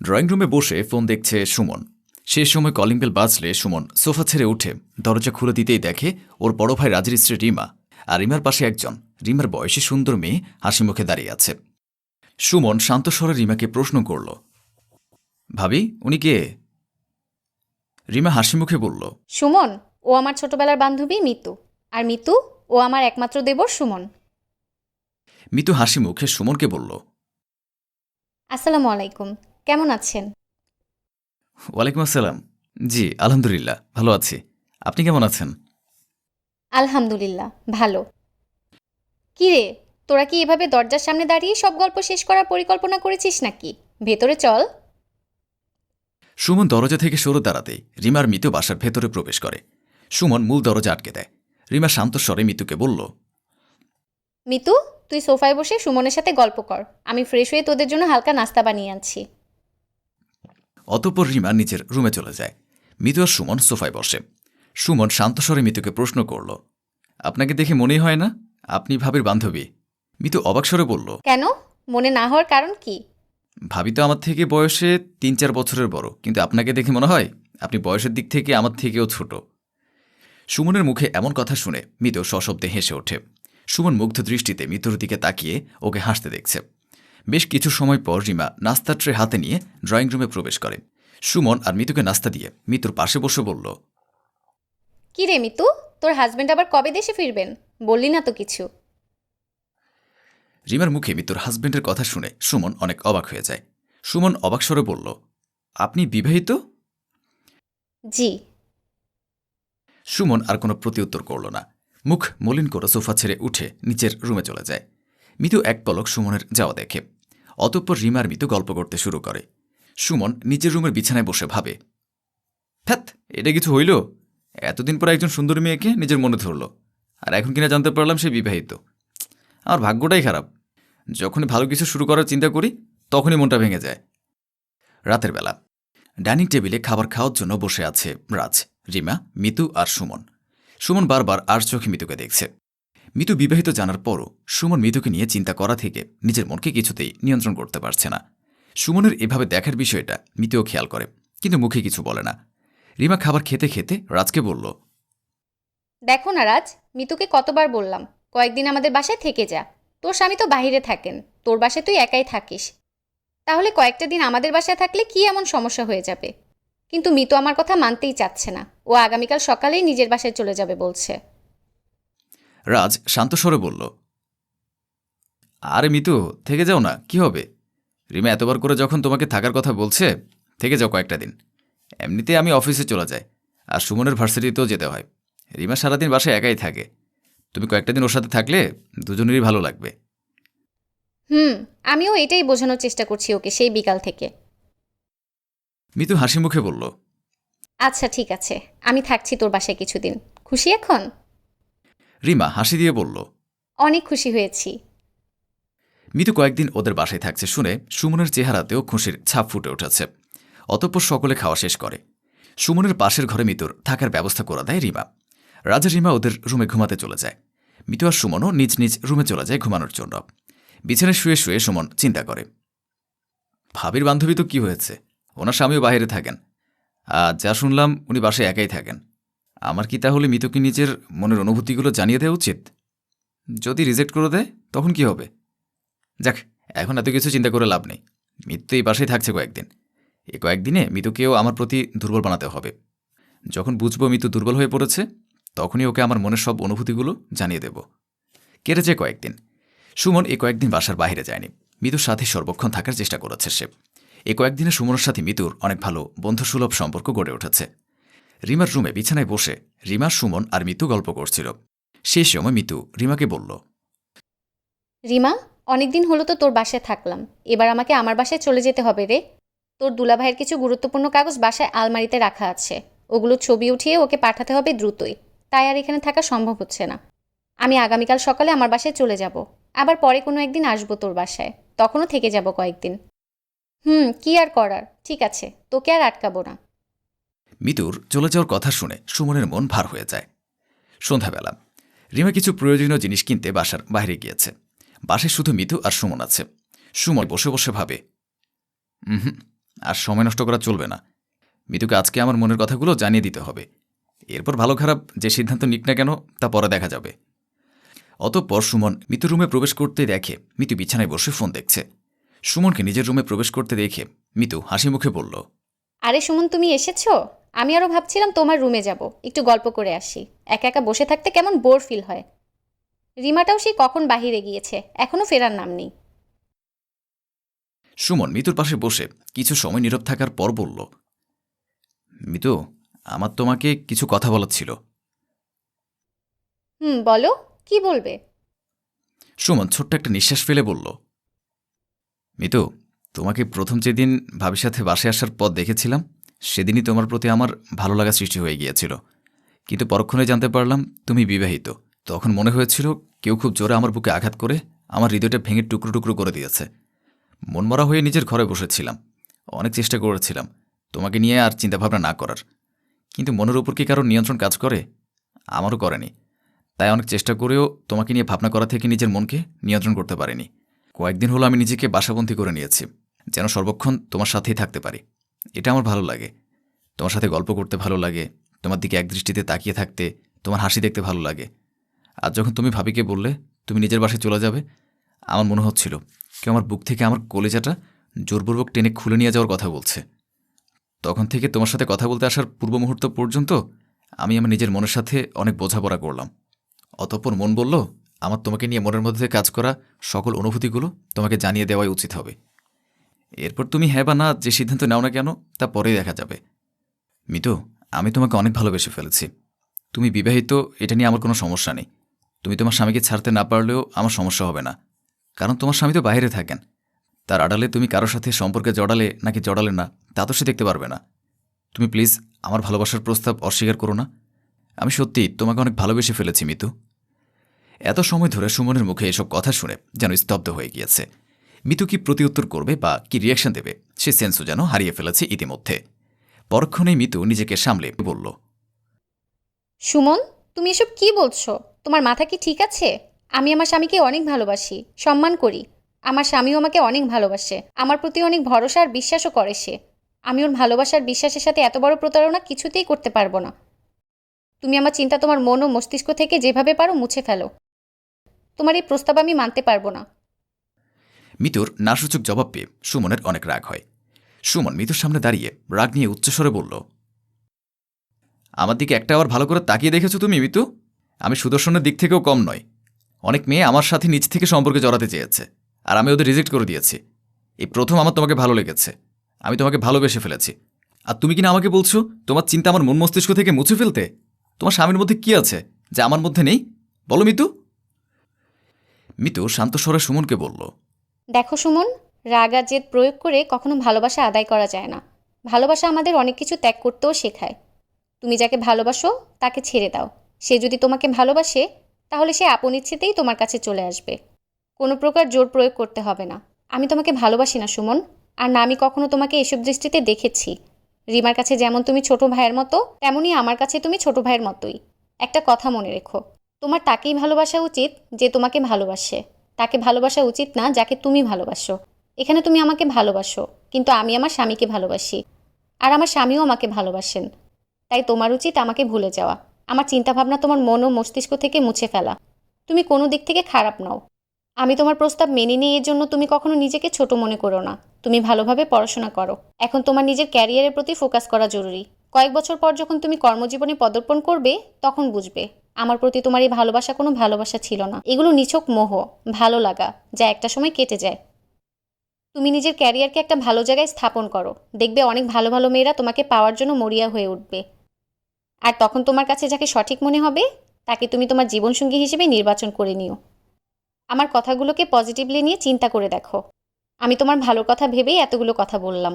Drawing রুমে বসে phone দেখছে সুমন। সে সময় কলিং বেল বাজলে সুমন সোফা ছেড়ে উঠে দরজা খুলে দিতেই দেখে ওর বড় ভাই রাজের স্ত্রী রিমা আর রিমার পাশে একজন। রিমার বয়সী সুন্দর মেয়ে হাসি মুখে দাঁড়িয়ে আছে। সুমন শান্ত স্বরে রিমাকে প্রশ্ন করল ভাবি উনি কে? রিমা হাসি মুখে বলল সুমন ও আমার ছোটবেলার বান্ধবী মিতু। আর মিতু ও আমার একমাত্র দেবর সুমন। মিতু হাসি মুখে সুমনকে বলল আসসালামু আলাইকুম। কেমন আছেন? ওয়ালাইকুম আসসালাম। জি আলহামদুলিল্লাহ ভালো আছি। আপনি কেমন আছেন? আলহামদুলিল্লাহ ভালো। কি রে তোরা কি এভাবে দরজার সামনে দাঁড়িয়ে সব গল্প শেষ করার পরিকল্পনা করেছিস নাকি? ভেতরে চল। সুমন দরজা থেকে সরে দাঁড়াতেই রিমার মিতু বাসার ভেতরে প্রবেশ করে। সুমন মূল দরজা আটকে দেয়। রিমা শান্ত স্বরে মিতুকে বলল মিতু তুই সোফায় বসে সুমনের সাথে গল্প কর। আমি ফ্রেশ হয়ে তোদের জন্য হালকা নাস্তা বানিয়ে আনছি। অতঃপর রিমা নিজের রুমে চলে যায়। মিতু আর সুমন সোফায় বসে। সুমন শান্ত স্বরে মিতুকে প্রশ্ন করল আপনাকে দেখে মনেই হয় না? আপনি ভাবির বান্ধবী? মিতু অবাক স্বরে বলল কেন? মনে না হওয়ার কারণ কি? ভাবি তো আমার থেকে বয়সে তিন চার বছরের বড় কিন্তু আপনাকে দেখে মনে হয়? আপনি বয়সের দিক থেকে আমার থেকেও ছোট। সুমনের মুখে এমন কথা শুনে মিতু সশব্দে হেসে ওঠে। সুমন মুগ্ধ দৃষ্টিতে মিতুর দিকে তাকিয়ে ওকে হাসতে দেখছে। বেশ কিছু সময় পর রিমা নাস্তার ট্রে হাতে নিয়ে ড্রয়িং রুমে প্রবেশ করে। সুমন আর মিতুকে নাস্তা দিয়ে মিতুর পাশে বসে বলল কি রে মিতু তোর হাজবেন্ড আবার কবে দেশে ফিরবেন? বললি না তো কিছু? রিমার মুখে মিতুর হাজবেন্ডের কথা শুনে সুমন অনেক অবাক হয়ে যায়। সুমন অবাক স্বরে বলল আপনি বিবাহিত? জি। সুমন আর কোনো প্রতিউত্তর করল না। মুখ মলিন করে সোফা ছেড়ে উঠে নিচের রুমে চলে যায়। মিতু এক পলক সুমনের যাওয়া দেখে। অতঃপর রিমার মিতু গল্প করতে শুরু করে। সুমন নিজের রুমের বিছানায় বসে ভাবে, ফ্যাত, এটা কিছু হইল? এতদিন পর একজন সুন্দরী মেয়েকে নিজের মনে ধরল। আর এখন কিনা জানতে পারলাম সে বিবাহিত। আমার ভাগ্যটাই খারাপ। যখনই ভালো কিছু শুরু করার চিন্তা করি, তখনই মনটা ভেঙে যায়। রাতের বেলা, ডাইনিং টেবিলে খাবার খাওয়ার জন্য বসে আছে রাজ, রিমা, মিতু আর সুমন। সুমন বারবার আর চোখে মিতুকে দেখছে। মিতু বিবাহিত জানার পরও সুমন মিতুকে নিয়ে চিন্তা করা থেকে নিজের মনকে কিছুতেই নিয়ন্ত্রণ করতে পারছে না। সুমনের এভাবে দেখার বিষয়টা মিতুও খেয়াল করে, কিন্তু মুখে কিছু বলে না। রিমা খাবার খেতে খেতে রাজকে বলল, দেখো না রাজ, মিতুকে কতবার বললাম, কয়েকদিন আমাদের বাসায় থেকে যা। তোর স্বামী তো বাইরে থাকেন, তোর বাসায় তুই একাই থাকিস। তাহলে কয়েকটা দিন আমাদের বাসায় থাকলে কি এমন সমস্যা হয়ে যাবে? কিন্তু মিতু আমার কথা মানতেই চাচ্ছে না। ও আগামীকাল সকালেই নিজের বাসায় চলে যাবে বলছে। রাজ শান্ত স্বরে বলল আরে মিতু থেকে যাও না কি হবে? রিমা এতবার করে যখন তোমাকে থাকার কথা বলছে থেকে যাও কয়েকটা দিন। এমনিতে আমি অফিসে চলে যাই আর সুমনের ভার্সিটিতেও যেতে হয়। রিমা সারাদিন বাসায় একাই থাকে। তুমি কয়েকটা দিন ওর সাথে থাকলে দুজনেরই ভালো লাগবে। হুম আমিও এটাই বোঝানোর চেষ্টা করছি ওকে সেই বিকাল থেকে। মিতু হাসি মুখে বলল আচ্ছা ঠিক আছে। আমি থাকছি তোর বাসায় কিছুদিন। খুশি এখন? রিমা হাসি দিয়ে বলল অনেক খুশি হয়েছি। মিতু কয়েকদিন ওদের বাসায় থাকছে শুনে সুমনের চেহারাতেও খুশির ছাপ ফুটে উঠেছে। অতঃপর সকলে খাওয়া শেষ করে। সুমনের পাশের ঘরে মিতুর থাকার ব্যবস্থা করে দেয় রিমা। রাজা রিমা ওদের রুমে ঘুমাতে চলে যায়। মিতু আর সুমনও নিজ নিজ রুমে চলে যায় ঘুমানোর জন্য। বিছানায় শুয়ে শুয়ে সুমন চিন্তা করে ভাবির বান্ধবী তো কি হয়েছে? ওনার স্বামীও বাইরে থাকেন। আর যা শুনলাম উনি বাসায় একাই থাকেন। আমার কি তাহলে মিতুকে নিজের মনের অনুভূতিগুলো জানিয়ে দেওয়া উচিত? যদি রিজেক্ট করে দেয়, তখন কি হবে? যাক, এখন এত কিছু চিন্তা করে লাভ নেই। মিতু এই পাশেই থাকছে কয়েকদিন। এই কয়েকদিনে মিতুকেও আমার প্রতি দুর্বল বানাতে হবে। যখন বুঝব মিতু দুর্বল হয়ে পড়েছে, তখনই ওকে আমার মনের সব অনুভূতিগুলো জানিয়ে দেব। কেটেছে কয়েকদিন। সুমন এই কয়েকদিন বাসার বাইরে যায়নি। মিতুর সাথে সর্বক্ষণ থাকার চেষ্টা করেছে সে। এই কয়েকদিনে সুমনের সাথে মিতুর অনেক ভালো বন্ধুসুলভ সম্পর্ক গড়ে উঠেছে। রিমার রুমে বিছানায় বসে রিমা, সুমন আর মিতু গল্প করছিল। সেই সময় মিতু রিমাকে বলল, রিমা, অনেকদিন হলো তো তোর বাসায় থাকলাম। এবার আমাকে আমার বাসায় চলে যেতে হবে রে। তোর দুলাভাইয়ের কিছু গুরুত্বপূর্ণ কাগজ বাসায় আলমারিতে রাখা আছে। ওগুলো ছবি উঠিয়ে ওকে পাঠাতে হবে দ্রুতই। তাই আর এখানে থাকা সম্ভব হচ্ছে না। আমি আগামীকাল সকালে আমার বাসায় চলে যাব। আবার পরে কোনো একদিন আসব তোর বাসায়। তখনও থেকে যাব কয়েকদিন। হুম, কি আর করার? ঠিক আছে, তোকে আর আটকাবো না। মিতুর চলে যাওয়ার কথা শুনে সুমনের মন ভার হয়ে যায়। সন্ধ্যাবেলা, রিমা কিছু প্রয়োজনীয় জিনিস কিনতে বাসার বাইরে গিয়েছে। বাসায় শুধু মিতু আর সুমন আছে। সুমন বসে বসে ভাবে হুম, আর সময় নষ্ট করা চলবে না। মিতুকে আজকে আমার মনের কথাগুলো জানিয়ে দিতে হবে। এরপর ভালো খারাপ যে সিদ্ধান্ত নিক না কেন, তা পরে দেখা যাবে। অতঃপর সুমন মিতু রুমে প্রবেশ করতে দেখে মিতু বিছানায় বসে ফোন দেখছে। সুমনকে নিজের রুমে প্রবেশ করতে দেখে মিতু হাসি মুখে বলল, আরে সুমন, তুমি এসেছ? আমি আরও ভাবছিলাম তোমার রুমে যাব। একটু গল্প করে আসি। একা একা বসে থাকতে কেমন বোর ফিল হয়? রিমাটাও সেই কখন বাহিরে গিয়েছে। এখনও ফেরার নাম নেই। সুমন মিতুর পাশে বসে কিছু সময় নীরব থাকার পর বলল মিতু আমার তোমাকে কিছু কথা বলার ছিল। হুম বলো। কি বলবে? সুমন ছোট্ট একটা নিঃশ্বাস ফেলে বলল মিতু তোমাকে প্রথম যেদিন ভাবির সাথে বাসে আসার পর দেখেছিলাম? সেদিনই তোমার প্রতি আমার ভালো লাগা সৃষ্টি হয়ে গিয়েছিল। কিন্তু পরক্ষণে জানতে পারলাম, তুমি বিবাহিত। তখন মনে হয়েছিল কেউ খুব জোরে আমার বুকে আঘাত করে আমার হৃদয়টা ভেঙে টুকরো টুকরো করে দিয়েছে। মনমরা হয়ে নিজের ঘরে বসেছিলাম। অনেক চেষ্টা করেছিলাম তোমাকে নিয়ে আর চিন্তাভাবনা না করার। কিন্তু মনের উপর কি কারোর নিয়ন্ত্রণ কাজ করে? আমারও করেনি। তাই অনেক চেষ্টা করেও তোমাকে নিয়ে ভাবনা করা থেকে নিজের মনকে নিয়ন্ত্রণ করতে পারিনি। কয়েকদিন হলো আমি নিজেকে বাসাবন্দি করে নিয়েছি। যেন সর্বক্ষণ তোমার সাথেই থাকতে পারি। এটা আমার ভালো লাগে। তোমার সাথে গল্প করতে ভালো লাগে, তোমার দিকে একদৃষ্টিতে তাকিয়ে থাকতে, তোমার হাসি দেখতে ভালো লাগে। আর যখন তুমি ভাবিকে বললে, তুমি নিজের বাসায় চলে যাবে? আমার মনে হচ্ছিল, কেউ আমার বুক থেকে আমার কলেজাটা জোরপূর্বক টেনে খুলে নিয়ে যাওয়ার কথা বলছে। তখন থেকে তোমার সাথে কথা বলতে আসার পূর্ব মুহূর্ত পর্যন্ত আমি আমার নিজের মনের সাথে অনেক বোঝাপড়া করলাম। অতঃপর মন বলল, আমার তোমাকে নিয়ে মনের মধ্যে কাজ করা সকল অনুভূতিগুলো তোমাকে জানিয়ে দেওয়াই উচিত হবে। এরপর তুমি হ্যাঁ বা না যে সিদ্ধান্ত নাও না কেন, তা পরেই দেখা যাবে। মিতু, আমি তোমাকে অনেক ভালোবেসে ফেলেছি। তুমি বিবাহিত, এটা নিয়ে আমার কোনো সমস্যা নেই। তুমি তোমার স্বামীকে ছাড়তে না পারলেও আমার সমস্যা হবে না। কারণ তোমার স্বামী তো বাইরে থাকেন। তার আড়ালে তুমি কারোর সাথে সম্পর্কে জড়ালে নাকি জড়ালে না, তা তো সে দেখতে পারবে না। তুমি প্লিজ আমার ভালোবাসার প্রস্তাব অস্বীকার করো না। আমি সত্যি তোমাকে অনেক ভালোবেসে ফেলেছি, মিতু। এত সময় ধরে সুমনের মুখে এসব কথা শুনে যেন স্তব্ধ হয়ে গিয়েছে। মিতু কি প্রতিউত্তর করবে বা কি রিয়াকশন দেবে? সে সেন্সও যেন হারিয়ে ফেলেছে ইতিমধ্যে। পরক্ষণেই মিতু নিজেকে সামলে বলল, সুমন, তুমি এসব কি বলছো? তোমার মাথা কি ঠিক আছে? আমি আমার স্বামীকে অনেক ভালোবাসি, সম্মান করি। আমার স্বামীও আমাকে অনেক ভালোবাসে। আমার প্রতি অনেক ভরসা আর বিশ্বাসও করে সে। আমি ওর ভালোবাসার বিশ্বাসের সাথে এত বড় প্রতারণা কিছুতেই করতে পারব না। তুমি আমার চিন্তা তোমার মন ও মস্তিষ্ক থেকে যেভাবে পারো মুছে ফেলো। তোমার এই প্রস্তাব আমি মানতে পারব না। মিতুর নাসূচক জবাব পেয়ে সুমনের অনেক রাগ হয়। সুমন মিতুর সামনে দাঁড়িয়ে রাগ নিয়ে উচ্চস্বরে বলল, আমার দিকে একটা আবার ভালো করে তাকিয়ে দেখেছ তুমি, মিতু? আমি সুদর্শনের দিক থেকেও কম নয়। অনেক মেয়ে আমার সাথে নিজ থেকে সম্পর্কে জড়াতে চেয়েছে, আর আমি ওদের রিজেক্ট করে দিয়েছি। এই প্রথম আমার তোমাকে ভালো লেগেছে। আমি তোমাকে ভালোবেসে ফেলেছি। আর তুমি কিনা আমাকে বলছো, তোমার চিন্তা আমার মন মস্তিষ্ক থেকে মুছে ফেলতে? তোমার স্বামীর মধ্যে কি আছে, যা আমার মধ্যে নেই? বলো মিতু? মিতু শান্ত স্বরে সুমনকে বলল দেখো সুমন, রাগ আর জেদ প্রয়োগ করে কখনো ভালোবাসা আদায় করা যায় না। ভালোবাসা আমাদের অনেক কিছু ত্যাগ করতেও শেখায়। তুমি যাকে ভালোবাসো, তাকে ছেড়ে দাও। সে যদি তোমাকে ভালোবাসে, তাহলে সে আপন ইচ্ছেতেই তোমার কাছে চলে আসবে। কোনো প্রকার জোর প্রয়োগ করতে হবে না। আমি তোমাকে ভালোবাসি না, সুমন। আর না, আমি কখনো তোমাকে এসব দৃষ্টিতে দেখেছি। রিমার কাছে যেমন তুমি ছোট ভাইয়ের মতো তেমনই আমার কাছে তুমি ছোট ভাইয়ের মতোই। একটা কথা মনে রেখো। তোমার তাকেই ভালোবাসা উচিত যে তোমাকে ভালোবাসে। তাকে ভালোবাসা উচিত না যাকে তুমি ভালোবাসো। এখানে তুমি আমাকে ভালোবাসো, কিন্তু আমি আমার স্বামীকে ভালোবাসি। আর আমার স্বামীও আমাকে ভালোবাসেন। তাই তোমার উচিত আমাকে ভুলে যাওয়া। আমার চিন্তাভাবনা তোমার মন ও মস্তিষ্ক থেকে মুছে ফেলা। তুমি কোনো দিক থেকে খারাপ নও। আমি তোমার প্রস্তাব মেনে নিই এর জন্য তুমি কখনো নিজেকে ছোট মনে করো না। তুমি ভালোভাবে পড়াশোনা করো। এখন তোমার নিজের ক্যারিয়ারের প্রতি ফোকাস করা জরুরি। কয়েক বছর পর যখন তুমি কর্মজীবনে পদার্পণ করবে, তখন বুঝবে। আমার প্রতি তোমার এই ভালোবাসা কোনো ভালোবাসা ছিল না। এগুলো নিছক মোহ, ভালো লাগা, যা একটা সময় কেটে যায়। তুমি নিজের ক্যারিয়ারকে একটা ভালো জায়গায় স্থাপন করো। দেখবে অনেক ভালো ভালো মেয়েরা তোমাকে পাওয়ার জন্য মরিয়া হয়ে উঠবে। আর তখন তোমার কাছে যাকে সঠিক মনে হবে, তাকে তুমি তোমার জীবনসঙ্গী হিসেবে নির্বাচন করে নিও। আমার কথাগুলোকে পজিটিভলি নিয়ে চিন্তা করে দেখো। আমি তোমার ভালোর কথা ভেবেই এতগুলো কথা বললাম।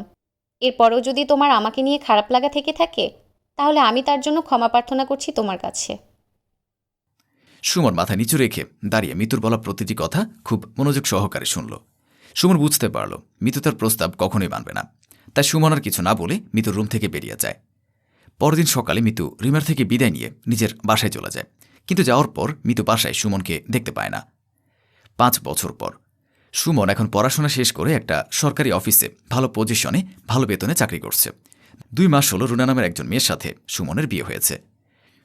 এরপরেও যদি তোমার আমাকে নিয়ে খারাপ লাগা থেকে থাকে, তাহলে আমি তার জন্য ক্ষমা প্রার্থনা করছি তোমার কাছে। সুমন মাথা নিচু রেখে দাঁড়িয়ে মিতুর বলা প্রতিটি কথা খুব মনোযোগ সহকারে শুনল। সুমন বুঝতে পারল, মিতু তার প্রস্তাব কখনোই মানবে না। তাই সুমন আর কিছু না বলে মিতুর রুম থেকে বেরিয়ে যায়। পরদিন সকালে মিতু রিমার থেকে বিদায় নিয়ে নিজের বাসায় চলে যায়। কিন্তু যাওয়ার পর মিতু বাসায় সুমনকে দেখতে পায় না। পাঁচ বছর পর, সুমন এখন পড়াশোনা শেষ করে একটা সরকারি অফিসে ভালো পজিশনে ভালো বেতনে চাকরি করছে। দুই মাস হলো রুনা নামের একজন মেয়ের সাথে সুমনের বিয়ে হয়েছে।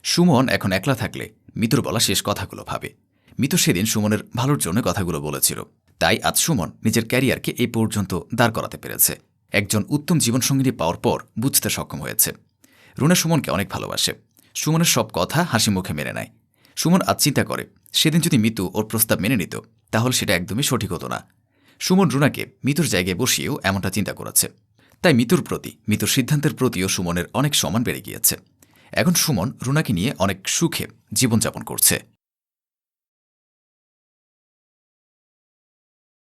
সুমন এখন একলা থাকলে মিতুর বলা শেষ কথাগুলো ভাবে। মিতু সেদিন সুমনের ভালোর জন্য কথাগুলো বলেছিল। তাই আজ সুমন নিজের ক্যারিয়ারকে এই পর্যন্ত দাঁড় করাতে পেরেছে। একজন উত্তম জীবনসঙ্গিনী পাওয়ার পর বুঝতে সক্ষম হয়েছে। রুনা সুমনকে অনেক ভালোবাসে। সুমনের সব কথা হাসি মুখে মেনে নেয়। সুমন আজ চিন্তা করে, সেদিন যদি মিতু ওর প্রস্তাব মেনে নিত, তাহলে সেটা একদমই সঠিক হতো না। সুমন রুনাকে মিতুর জায়গায় বসিয়েও এমনটা চিন্তা করেছে। তাই মিতুর প্রতি, মিতুর সিদ্ধান্তের প্রতিও সুমনের অনেক সমান বেড়ে গিয়েছে। এখন সুমন রুনাকে নিয়ে অনেক সুখে জীবনযাপন করছে।